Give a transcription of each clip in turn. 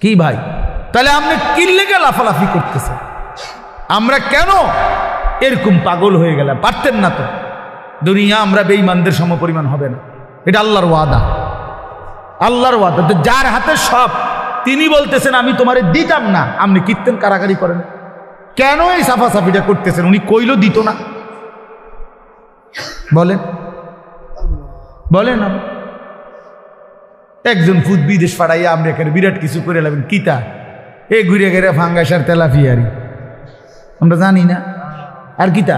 কি ভাই? তাহলে আপনি কি লেগে লাফালাফি করতেছেন? আমরা কেন এরকম পাগল হয়ে গেলাম? পারতেন না তো। দুনিয়া আমরা বেঈমানদের সমপরিমাণ হবে না। এটা আল্লাহর ওয়াদা। আল্লাহর ওয়াদা। তো যার হাতে সব, তিনি বলতেছেন, আমি তোমারে দিতাম না। আপনি কীর্তন কারাগারি করেন। কেন এই সাফাসাফিটা করতেছেন? উনি কইল দিত না। বলেন। বলেন আপনি। একজন ফুদ বিদেশ পাড়াইয়া আমরা এখানে বিরাট কিছু করে লাগবেন কিতা এ ঘুরে ঘেরে ফাঙ্গাসার তেলাফিয়ারি আমরা জানি না। আর কিতা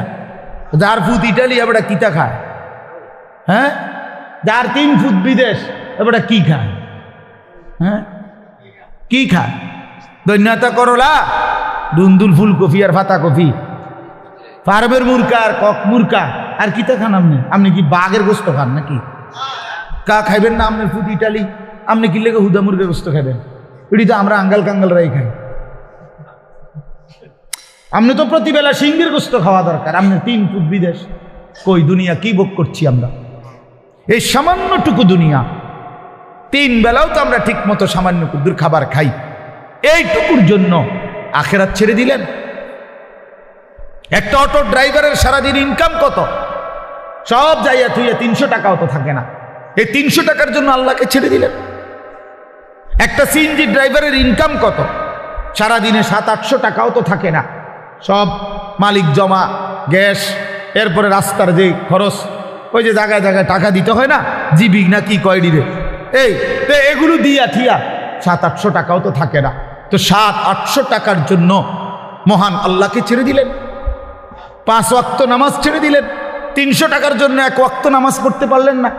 যার ফুট ইটালি এবারে কিতা খায়? হ্যাঁ? যার তিন ফুট বিদেশ এবারে কি খায়? হ্যাঁ? কি খায়? দৈন্যতা করলা? দুন্দুল ফুলকপি আর ফাতা কফি ফার্মের মুরকা আর কক মুরকা। আর কিতা খান আপনি? আপনি কি বাঘের গোস্ত খান নাকি? কা খাইবেন না আপনি ফুট ইটালি? আপনি কি লেগে হুদা মুরগের গোস্ত খাবেন? এটি তো আমরা আঙ্গাল কাঙ্গাল রাই খাই। আপনি তো প্রতিবেলা সিংহের গোস্ত খাওয়া দরকার। আপনি তিন ফুট বিদেশ। কই দুনিয়া, কি ভোগ করছি আমরা? এই সামান্যটুকু দুনিয়া। তিন বেলাও তো আমরা ঠিক মতো সামান্য কুদ্দুর খাবার খাই। এইটুকুর জন্য আখেরাত ছেড়ে দিলেন। একটা অটো ড্রাইভারের সারাদিন ইনকাম কত? সব যাইয়া থুইয়া তিনশো টাকাও তো থাকে না। এই তিনশো টাকার জন্য আল্লাহকে ছেড়ে দিলেন। একটা সিএনজি ড্রাইভারের ইনকাম কত? সারাদিনে সাত, আটশো টাকাও তো থাকে না। সব মালিক জমা, গ্যাস, এরপরে রাস্তার যে খরচ, ওই যে জায়গায় জায়গায় টাকা দিতে হয় না? জিবি না কি কয় দিবে এই, তো এগুলো দিয়া থিয়া, সাত, আটশো টাকাও তো থাকে না। তো সাত, আটশো টাকার জন্য মহান আল্লাহকে ছেড়ে দিলেন। পাঁচ ওয়াক্ত নামাজ ছেড়ে দিলেন। তিনশো টাকার জন্য এক ওয়াক্ত নামাজ পড়তে পারলেন না।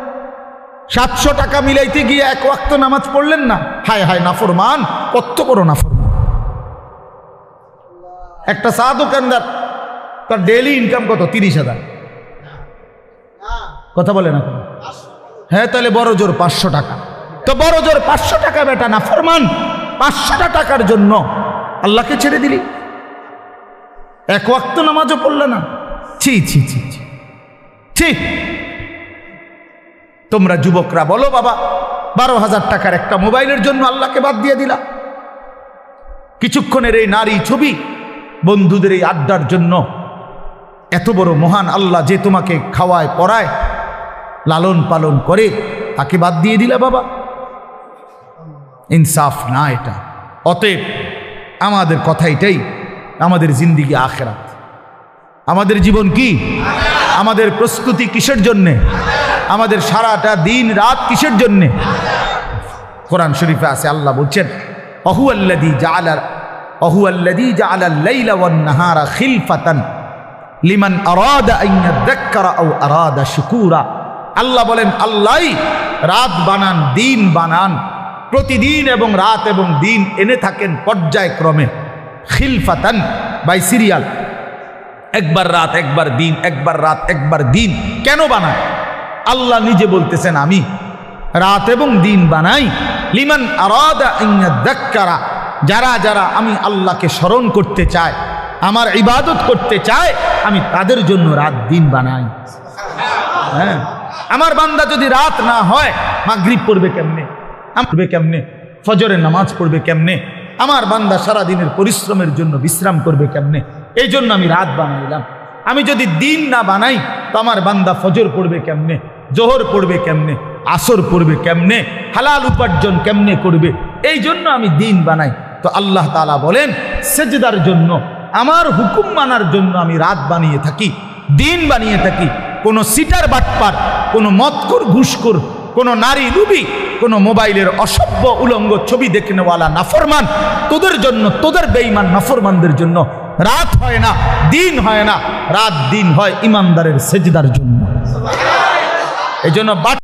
সাতশো টাকা মিলাইতে গিয়ে এক ওয়াক্ত নামাজ পড়লেন না। হায় হায়, নাফরমান কত বড় নাফরমান। একটা চা দোকানদার, তার ডেইলি ইনকাম কত? তিরিশ হাজার। কথা বলে না হ্যাঁ তাহলে বড় জোর পাঁচশো টাকা। তো বড় জোর পাঁচশো টাকা বেটা না ফরমান পাঁচশোটা টাকার জন্য আল্লাহকে ছেড়ে দিলি। এক ওয়াক্ত নামাজও পড়লে না। ছি ছি ছি ছি। ছি। তোমরা যুবকরা বলো, বাবা, বারো হাজার টাকার একটা মোবাইলের জন্য আল্লাহকে বাদ দিয়ে দিলা। কিছুক্ষণের এই নারী ছবি বন্ধুদের এই আড্ডার জন্য এত বড় মহান আল্লাহ যে তোমাকে খাওয়ায় পড়ায় লালন পালন করে, তাকে বাদ দিয়ে দিলা, বাবা। ইনসাফ না এটা। অতএব আমাদের কথা এটাই, আমাদের জিন্দিগি আখেরাত। আমাদের জীবন কি? আমাদের প্রস্তুতি কিসের জন্যে? আমাদের সারাটা দিন রাত কিসের জন্যে? কোরআন শরীফে আছে, আল্লাহ বলছেন অহু আল্লাদি যা জালার অহু আল্লাদি জালাল লাইলা ওয়ান নাহারা খিলফাতান লিমান আরাদা আন ইয়াদাক্কারা আও আরাদা শুকুরা। আল্লাহ বলেন আল্লাহ রাত বানান, দিন বানান, প্রতিদিন এবং রাত এবং দিন এনে থাকেন পর্যায়ক্রমে। খিলফাতান বাই সিরিয়াল। একবার রাত, একবার দিন, একবার রাত, একবার দিন। কেন বানায়? আল্লাহ নিজে বলতেছেন, আমি রাত এবং দিন বানাই। লিমান আরাদা যারা যারা আমি আল্লাহকে স্মরণ করতে চায়, আমার ইবাদত করতে চায়, আমি তাদের জন্য রাত, দিন বানাই। হ্যাঁ? আমার বান্দা যদি রাত না হয়, মাগরিব পড়বে কেমনে? পড়বে কেমনে? ফজরের নামাজ পড়বে কেমনে? আমার বান্দা সারা দিনের পরিশ্রমের জন্য বিশ্রাম করবে কেমনে? এই জন্য আমি রাত বানাইলাম। আমি যদি দিন না বানাই, তো আমার বান্দা ফজর পড়বে কেমনে? জোহর পড়বে কেমনে? আসর পড়বে কেমনে? হালাল উপার্জন কেমনে করবে? এই জন্য আমি দিন বানাই। তো আল্লাহ তালা বলেন, সেজদার জন্য, আমার হুকুম মানার জন্য আমি রাত বানিয়ে থাকি, দিন বানিয়ে থাকি। কোনো সিটার বাটপার, কোনো মতকর ঘুষকর কোনো নারী লুবি, কোনো মোবাইলের অসভ্য উলঙ্গ ছবি দেখে নেওয়ালা নাফরমান, তোদের জন্য, তোদের বেঈমান নাফরমানদের জন্য রাত হয় না দিন হয় না রাত দিন হয় ইমানদারের সেজদার জন্য। এই জন্য